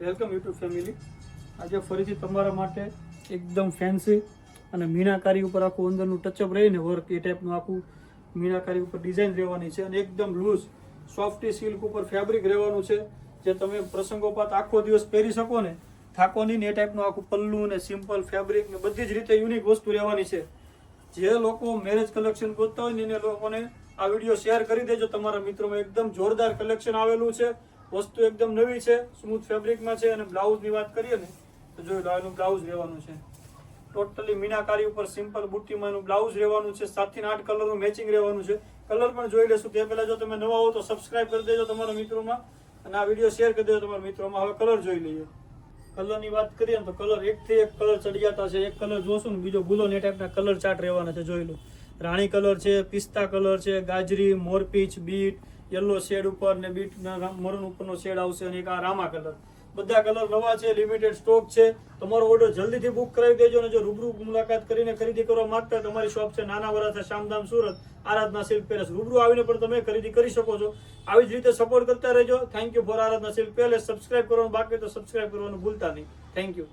Welcome YouTube family. આજે ફરીથી તમારા માટે એકદમ ફેન્સી અને મીનાકારી ઉપર આખું અંદરનું ટચઅપ રહીને વર્ક એ ટાઈપનું આખું મીનાકારી ઉપર ડિઝાઇન રહેવાની છે અને એકદમ લૂઝ સોફ્ટી સિલ્ક ઉપર ફેબ્રિક રહેવાનું છે. જે તમે પ્રસંગોપાત આખો દિવસ પહેરી શકો ને, થાકો નહીં ને એ ટાઈપનું આખું પલ્લું ને સિમ્પલ ફેબ્રિક ને બધી જ રીતે યુનિક વસ્તુ રહેવાની છે. જે લોકો મેરેજ કલેક્શન ગોતતા હોય ને એને લોકોને આ વીડિયો શેર કરી દેજો. તમારા મિત્રોમાં એકદમ જોરદાર કલેક્શન આવેલું છે. વસ્તુ એકદમ નવી છે સ્મૂથ ફેબ્રિકમાં છે અને બ્લાઉઝની વાત કરીએ ને, તો જોઈ લો એનું બ્લાઉઝ રહેવાનું છે. ટોટલી મીનાકારી ઉપર સિમ્પલ બુટ્ટીમાં એનું બ્લાઉઝ રહેવાનું છે, સાતથી આઠ કલરનું મેચિંગ રહેવાનું છે. કલર પણ જોઈ લેશું. તે પહેલાં જો તમે નવા હો તો સબસ્ક્રાઇબ કરી દેજો તમારા મિત્રોમાં અને આ વીડિયો શેર કરી દેજો તમારા મિત્રોમાં. હવે કલર જોઈ લઈએ. કલરની વાત કરીએ ને તો કલર એકથી એક કલર ચડી જતા છે. એક કલર જોશું ને બીજો ગુલો ને ટાઈપના કલર ચાર્ટ રહેવાના છે, જોઈ લો. રાણી કલર છે, પિસ્તા કલર છે, ગાજરી, મોરપીચ, બીટ યલો શેડ ઉપર ને બીટ મરૂન ઉપરનો શેડ આવશે અને એક આ રામા કલર બધા કલર નવા છે લિમિટેડ સ્ટોક છે. તમારો ઓર્ડર જલ્દીથી બુક કરાવી દેજો અને જો રૂબરૂ મુલાકાત કરીને ખરીદી કરવા માંગતા તમારી શોપ છે નાના વરાછા શામધામ સુરત. આરાધના સિલ્ક પેલેસ રૂબરૂ આવીને પણ તમે ખરીદી કરી શકો છો. આવી જ રીતે સપોર્ટ કરતા રહેજો. Thank you for Aradhana Silk Palace subscribe કરવાનું બાકી તો સબસ્ક્રાઇબ કરવાનું ભૂલતા નહીં. Thank you